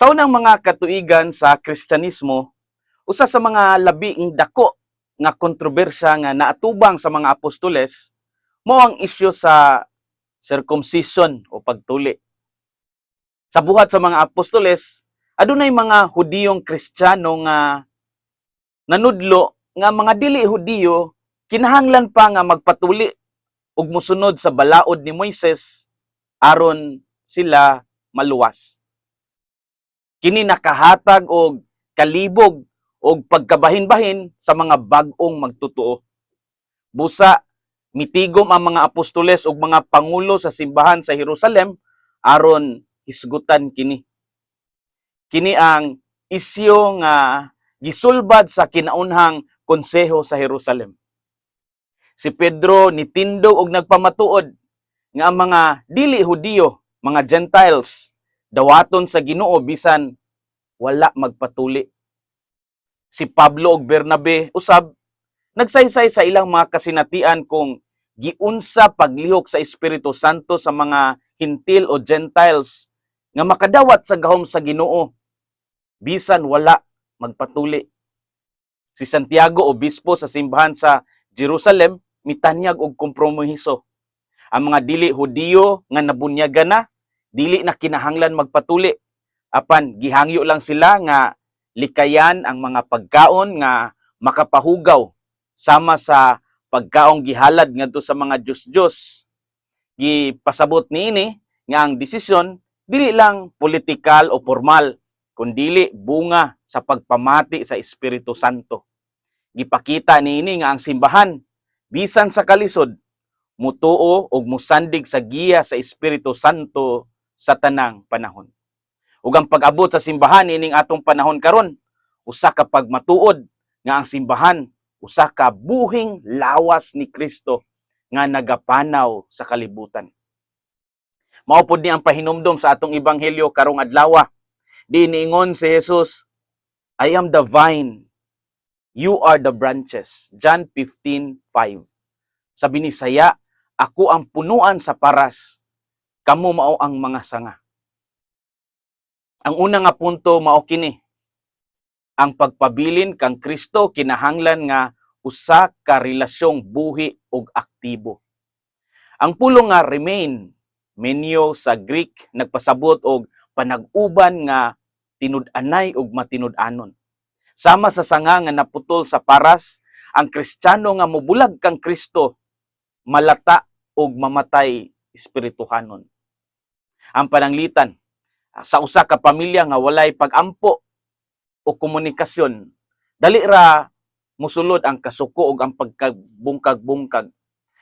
Sa unang mga katuigan sa Kristyanismo, usa sa mga labing dako nga kontrobersya nga naatubang sa mga apostoles mao ang isyu sa circumcision o pagtuli. Sa buhat sa mga apostoles, adunay mga Hudiyong Kristiyano nga nanudlo nga mga dili Hudiyo kinahanglan pa nga magpatuli ug musunod sa balaod ni Moises aron sila maluwas. Kini nakahatag og kalibog og pagkabahin-bahin sa mga bag-ong magtutuo. Busa mitigom ang mga apostoles ug mga pangulo sa simbahan sa Jerusalem aron hisgutan kini. Kini ang isyu nga gisulbad sa kinaunhang konseho sa Jerusalem. Si Pedro nitindog og nagpamatuod nga ang mga dili Hudiyo, mga Gentiles, dawaton sa Ginoo bisan wala magpatuli. Si Pablo ug Bernabe usab nagsaysay sa ilang mga kasinatian kung giunsa paglihok sa Espiritu Santo sa mga hintil o Gentiles nga makadawat sa gahom sa Ginoo bisan wala magpatuli. Si Santiago obispo sa simbahan sa Jerusalem mitanyag og kompromiso. Ang mga dili Hudiyo nga nabunyagan na dili na kinahanglan magpatuli apan gihangyo lang sila nga likayan ang mga pagkaon nga makapahugaw sama sa pagkaong gihalad ngadto sa mga Diyos-Diyos. Gipasabot niini nga ang desisyon dili lang politikal o formal kundili bunga sa pagpamati sa Espiritu Santo. Gipakita niini nga ang simbahan bisan sa kalisod mutuo og musandig sa giya sa Espiritu Santo sa tanang panahon. Ug ang pag-abot sa simbahan ining atong panahon karon usa ka pagmatuod nga ang simbahan usa ka buhing lawas ni Kristo nga nagapanaw sa kalibutan. Mao pod ni ang pahinumdom sa atong ebanghelyo karong adlaw. Di niingon si Jesus, I am the vine, you are the branches. John 15:5. Sabi ni Saya, ako ang punuan sa paras, kamo mao ang mga sanga. Ang una nga punto mao kini. Ang pagpabilin kang Kristo kinahanglan nga usa ka relasyong buhi ug aktibo. Ang pulong nga remain menyo sa Greek nagpasabot og panag-uban nga tinud-anay ug matinud-anon. Sama sa sanga nga naputol sa paras, ang Kristiyano nga mobulag kang Kristo malata ug mamatay espirituhanon. Ang pananglitan sa usa ka pamilya nga walay pag-ampo o komunikasyon, dali ra musulod ang kasuko ug ang pagkabungkag-bungkag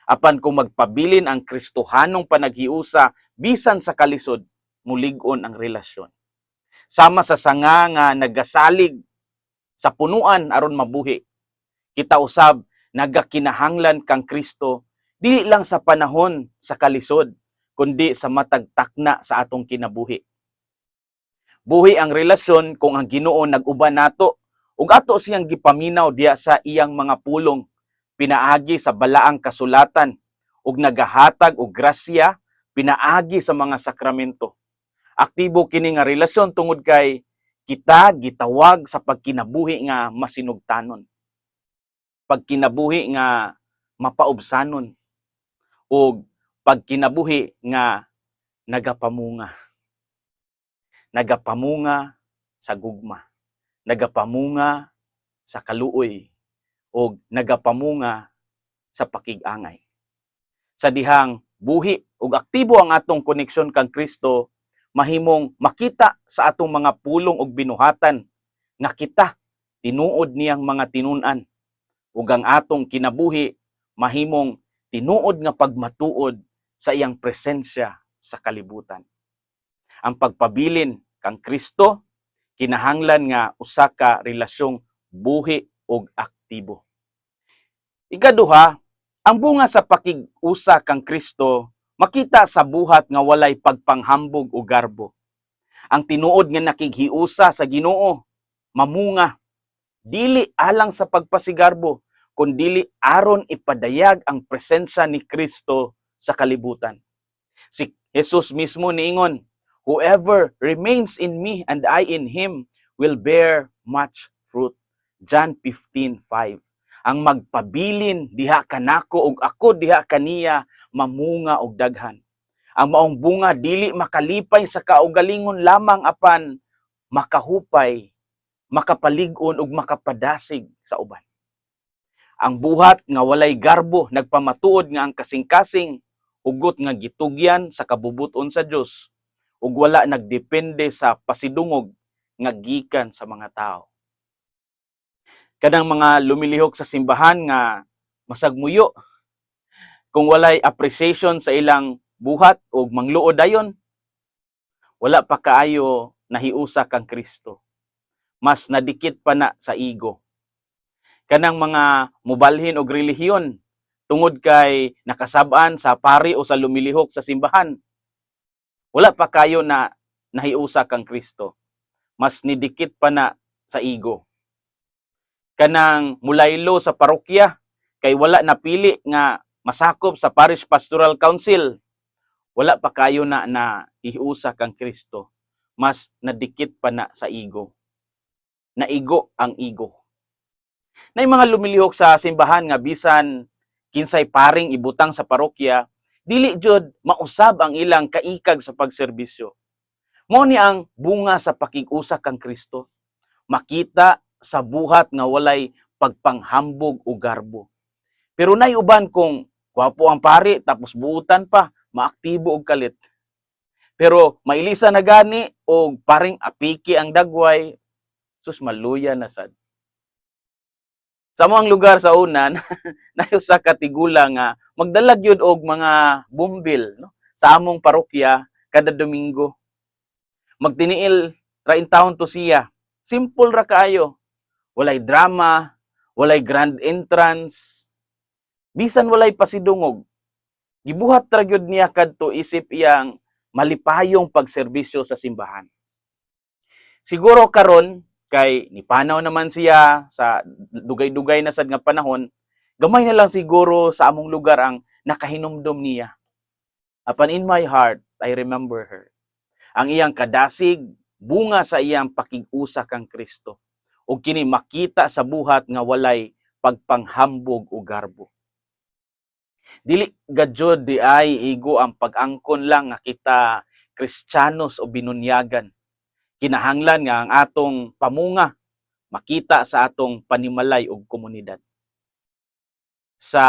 apan kung magpabilin ang Kristohanong panaghiusa bisan sa kalisod mulig-on ang relasyon. Sama sa sanga nga nagasalig sa punuan aron mabuhi. Kita usab nagakinahanglan kang Kristo dili lang sa panahon sa kalisod kundi sa matag takna sa atong kinabuhi. Buhi ang relasyon kung ang Ginoo nag-uban nato ug ato siyang gipaminaw diya sa iyang mga pulong pinaagi sa balaang kasulatan ug nagahatag og grasya pinaagi sa mga sakramento. Aktibo kini nga relasyon tungod kay kita gitawag sa pagkinabuhi nga masinugtanon. Pagkinabuhi nga mapaubsanon ug pagkinabuhi nga nagapamunga. Nagapamunga sa gugma. Nagapamunga sa kaluoy o nagapamunga sa pakig-angay. Sa dihang buhi ug aktibo ang atong koneksyon kang Kristo, mahimong makita sa atong mga pulong ug binuhatan nga kita tinuod niyang mga tinunan ug ang atong kinabuhi mahimong tinuod nga pagmatuod sa iyang presensya sa kalibutan. Ang pagpabilin kang Kristo kinahanglan nga usa ka relasyong buhi ug aktibo. Ikaduha, ang bunga sa pakig-usa kang Kristo makita sa buhat nga walay pagpanghambog o garbo. Ang tinuod nga nakighiusa sa Ginoo mamunga dili alang sa pagpasigarbo kundili aron ipadayag ang presensya ni Kristo sa kalibutan. Si Jesus mismo niingon, Whoever remains in me and I in him will bear much fruit. John 15:5. Ang magpabilin diha kanako ug ako diha kaniya mamunga og daghan. Ang maong bunga dili makalipay sa kaugalingon lamang apan makahupay, makapalig-on ug makapadasig sa uban. Ang buhat nga walay garbo nagpamatuod nga ang kasing-kasing hugot nga gitugyan sa kabubuton sa Dios ug wala nagdepende sa pasidungog nga gikan sa mga tao. Kadang mga lumilihok sa simbahan nga masagmuyo kung walay appreciation sa ilang buhat ug mangluod dayon wala pa kaayo nahiusa kang Kristo. Mas nadikit pa na sa ego. Kanang mga mubalhin og relihiyon tungod kay nakasab-an sa pari o sa lumilihok sa simbahan. Wala pa kayo na nahiusa kang Kristo. Mas nidikit pa na sa ego. Kanang mulaylo sa parokya kay wala napili nga masakop sa Parish Pastoral Council. Wala pa kayo na na iusa kang Kristo. Mas nadikit pa na sa ego. Naigo ang ego. Na mga lumilihok sa simbahan nga bisan kinsay paring ibutang sa parokya, dili jud mausab ang ilang kaikag sa pagserbisyo. Mao ni ang bunga sa pakig-usa kang Kristo. Makita sa buhat nga walay pagpanghambog o garbo. Pero nay uban kung gwapo ang pari tapos buutan pa, maaktibo og kalit. Pero mailisa na gani og paring apiki ang dagway, sus maluya na sad. Sa mga lugar sa unan, nayo sa katigula nga magdalag yun og mga bumbil no? sa among parokya kada Domingo. Magtiniil ra in town to siya. Simple ra kaayo. Walay drama, walay grand entrance. Bisan walay pasidungog. Gibuhat ra gyud niya kadto isip iyang malipayong pagserbisyo sa simbahan. Siguro karon kay nipanaw naman siya sa dugay-dugay na sad nga panahon, gamay na lang siguro sa among lugar ang nakahinumdom niya. Apan in my heart, I remember her. Ang iyang kadasig, bunga sa iyang pakig-usa kang Kristo. O kini makita sa buhat nga walay pagpanghambog o garbo. Dili gadjod di ay igo ang pag-angkon lang nga kita Kristiyanos o binunyagan kinahanglan nga ang atong pamunga makita sa atong panimalay ug komunidad. Sa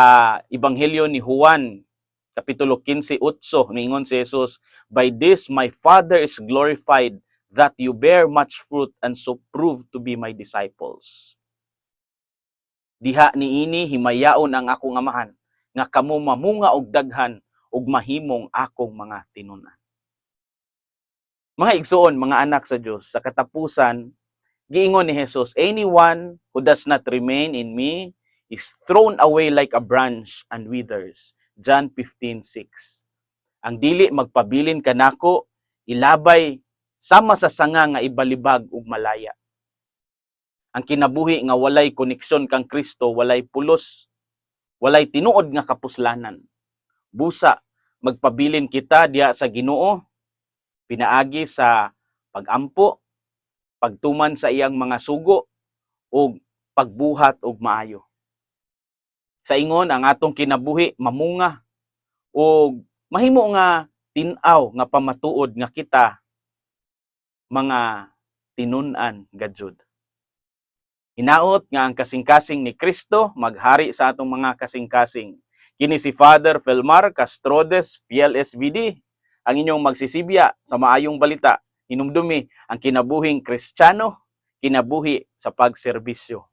Ebanghelyo ni Juan, Kapitulo 15, 8, ningon si Jesus, By this my Father is glorified, that you bear much fruit and so prove to be my disciples. Diha niini himayaon ang akong amahan, nga kamo mamunga og daghan ug mahimong akong mga tinunan. Mga igsoon, mga anak sa Diyos, sa katapusan, giingon ni Jesus, Anyone who does not remain in me is thrown away like a branch and withers. John 15:6. Ang dili magpabilin kanako, ilabay sama sa sanga nga ibalibag ug malaya. Ang kinabuhi nga walay koneksyon kang Kristo, walay pulos, walay tinuod nga kapuslanan. Busa, magpabilin kita diya sa Ginoo, pinaagi sa pagampo, pagtuman sa iyang mga sugo, o pagbuhat og maayo. Sa ingon, ang atong kinabuhi, mamunga, o mahimo nga tinaw nga pamatuod nga kita, mga tinunan gadjud. Hinaot nga ang kasing-kasing ni Kristo maghari sa atong mga kasing-kasing. Kini si Father Felmar Castrodes, Fiel SVD, ang inyong magsisibya sa maayong balita, hinumdumi ang kinabuhing kristyano, kinabuhi sa pagserbisyo.